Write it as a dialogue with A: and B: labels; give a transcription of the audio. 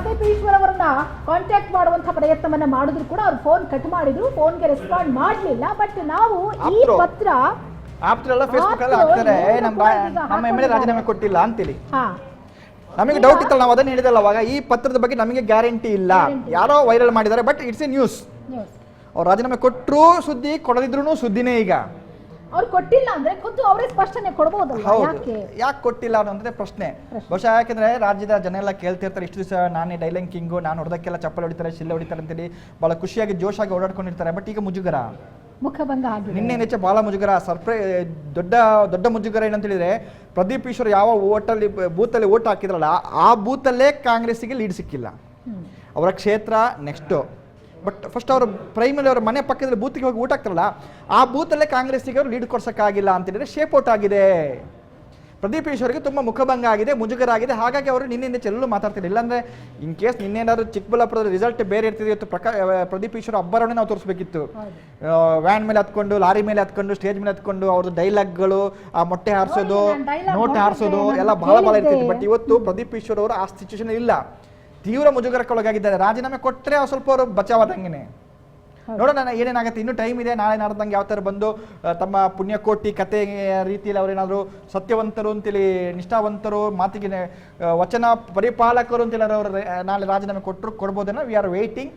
A: ಪ್ರದೀಪ್ ಈಶ್ವರ್ ಅವರನ್ನ ಕಾಂಟ್ಯಾಕ್ಟ್ ಮಾಡುವಂತ ಪ್ರಯತ್ನವನ್ನ ಮಾಡಿದ್ರು ಕೂಡ ಅವ್ರು ಫೋನ್ ಕಟ್ ಮಾಡಿದ್ರು ಫೋನ್ಗೆ ರೆಸ್ಪಾಂಡ್ ಮಾಡ್ಲಿಲ್ಲ. ಬಟ್ ನಾವು ಈ. ಪತ್ರ
B: ಆಪ್ತರೆಲ್ಲ ಫೇಸ್ಬುಕ್ ಅಲ್ಲಿ ಹಾಕ್ತಾರೆ
A: ಏನು
B: ನಮ್ಮ
A: ಕೂಡ ಈಗ
B: ನಮ್ಮ ಎಂ ಎಲ್ ಎ ರಾಜೀನಾಮೆ ಕೊಟ್ಟಿಲ್ಲ ಅಂತೇಳಿ ನಮಗೆ ಡೌಟ್ ಇತ್ತಲ್ಲ ನಾವು ಅದನ್ನ ಹೇಳಿದಲ್ಲ ಅವಾಗ ಈ ಪತ್ರದ ಬಗ್ಗೆ ನಮಗೆ ಗ್ಯಾರಂಟಿ ಇಲ್ಲ. ಯಾರೋ ವೈರಲ್ ಮಾಡಿದ್ದಾರೆ but it's a news
A: news
B: ಅವ್ರು ರಾಜೀನಾಮೆ ಕೊಟ್ಟರು ಸುದ್ದಿ ಕೊಡದಿದ್ರು ಸುದ್ದಿನೇ ಈಗ.
A: ಅವ್ರು ಕೊಟ್ಟಿಲ್ಲ ಅಂದ್ರೆ ಖುದ್ದು ಅವರೇ ಸ್ಪಷ್ಟನೆ ಕೊಡಬಹುದು
B: ಹೌದು.
A: ಯಾಕೆ?
B: ಯಾಕೆ ಕೊಟ್ಟಿಲ್ಲ ಅನ್ನೋದೇ ಪ್ರಶ್ನೆ.
A: ಪ್ರಶ್ನೆ.
B: ಬಹುಶಃ ಯಾಕಂದ್ರೆ ರಾಜ್ಯದ ಜನ ಎಲ್ಲ ಕೇಳ್ತಿರ್ತಾರೆ ಇಷ್ಟು ದಿವಸ ನಾನೇ ಡೈಲಂಗ್ ಕಿಂಗು ನಾನು ಹೊಡೆದಕ್ಕೆಲ್ಲ ಚಪ್ಪಲ್ ಹೊಡಿತಾರೆ ಶಿಲ್ಲೆ ಹೊಡಿತಾರೆ ಅಂತೇಳಿ ಬಹಳ ಖುಷಿಯಾಗಿ ಜೋಶಾಗಿ ಓಡಾಡ್ಕೊಂಡಿರ್ತಾರೆ. ಬಟ್ ಈಗ ಮುಜುಗರ.
A: ಮುಖಭಂಗ ಆಗಿದೆ
B: ನಿನ್ನೆ ನೆಚ್ಚ ಬಹಳ ಮುಜುಗರ. ಸರ್ಪ್ರೈ ದೊಡ್ಡ ದೊಡ್ಡ ಮುಜುಗರ ಏನಂತ ಹೇಳಿದ್ರೆ ಪ್ರದೀಪ್ ಈಶ್ವರ್ ಯಾವ ಓಟಲ್ಲಿ ಬೂತಲ್ಲಿ ಓಟ್ ಹಾಕಿದ್ರಲ್ಲ ಆ ಬೂತಲ್ಲೇ ಕಾಂಗ್ರೆಸ್ಸಿಗೆ ಲೀಡ್ ಸಿಕ್ಕಿಲ್ಲ. ಅವರ ಕ್ಷೇತ್ರ ನೆಕ್ಸ್ಟು ಬಟ್ ಫಸ್ಟ್ ಅವರು ಪ್ರೈಮಲ್ಲಿ ಅವರ ಮನೆ ಪಕ್ಕದಲ್ಲಿ ಬೂತ್ಗೆ ಹೋಗಿ ಊಟ ಆಗ್ತಾರಲ್ಲ ಆ ಬೂತಲ್ಲೇ ಕಾಂಗ್ರೆಸ್ಸಿಗೆ ಅವರು ಲೀಡ್ ಕೊಡ್ಸೋಕ್ಕಾಗಿಲ್ಲ ಅಂತ ಹೇಳಿದ್ರೆ ಶೇಪ್ ಔಟ್ ಆಗಿದೆ. ಪ್ರದೀಪ್ ಈಶ್ವರ್ಗೆ ತುಂಬ ಮುಖಭಂಗ ಆಗಿದೆ ಮುಜುಗರ ಆಗಿದೆ ಹಾಗಾಗಿ ಅವರು ನಿನ್ನೆಯಿಂದ ಚೆಲ್ಲಲು ಮಾತಾಡ್ತಾರೆ ಇಲ್ಲಾಂದ್ರೆ ಇನ್ ಕೇಸ್ ನಿನ್ನೇನಾದ್ರು ಚಿಕ್ಕಬಳ್ಳಾಪುರದ ರಿಸಲ್ಟ್ ಬೇರೆ ಇರ್ತಿದೆ ಇವತ್ತು ಪ್ರಕಾ ಪ್ರದೀಪ್ ಈಶ್ವರ್ ಅಬ್ಬರವನ್ನೇ ನಾವು ತೋರಿಸ್ಬೇಕಿತ್ತು. ವ್ಯಾನ್ ಮೇಲೆ ಹತ್ಕೊಂಡು ಲಾರಿ ಮೇಲೆ ಹತ್ಕೊಂಡು ಸ್ಟೇಜ್ ಮೇಲೆ ಹತ್ಕೊಂಡು ಅವ್ರದ್ದು ಡೈಲಾಗ್ಗಳು ಆ ಮೊಟ್ಟೆ ಹಾರಿಸೋದು ನೋಟ್ ಹಾರಿಸೋದು ಎಲ್ಲ ಬಹಳ ಬಹಳ ಇರ್ತಿತ್ತು. ಬಟ್ ಇವತ್ತು ಪ್ರದೀಪ್ ಈಶ್ವರ್ ಅವರು ಆ ಸಿಚುವೇಶನ್ ಇಲ್ಲ. ತೀವ್ರ ಮುಜುಗರಕ್ಕೊಳಗಾಗಿದ್ದಾರೆ. ರಾಜೀನಾಮೆ ಕೊಟ್ಟರೆ ಸ್ವಲ್ಪ ಅವರು ಬಚಾವಾದಂಗೆನೆ.
A: ಹೌದು.
B: ನೋಡೋಣ ನಾನು ಏನೇನಾಗುತ್ತೆ? ಇನ್ನೂ ಟೈಮ್ ಇದೆ. ನಾಳೆ ನಾಡ್ದಂಗೆ ಯಾವ ಥರ ಬಂದು ತಮ್ಮ ಪುಣ್ಯಕೋಟಿ ಕತೆ ರೀತಿಯಲ್ಲಿ ಅವರೇನಾದ್ರು ಸತ್ಯವಂತರು ಅಂತೇಳಿ ನಿಷ್ಠಾವಂತರು ಮಾತಿಗೆ ವಚನ ಪರಿಪಾಲಕರು ಅಂತೇಳಿ ಅವರು ನಾಳೆ ರಾಜೀನಾಮೆ ಕೊಟ್ಟರು ಕೊಡ್ಬೋದೇನೋ? We are waiting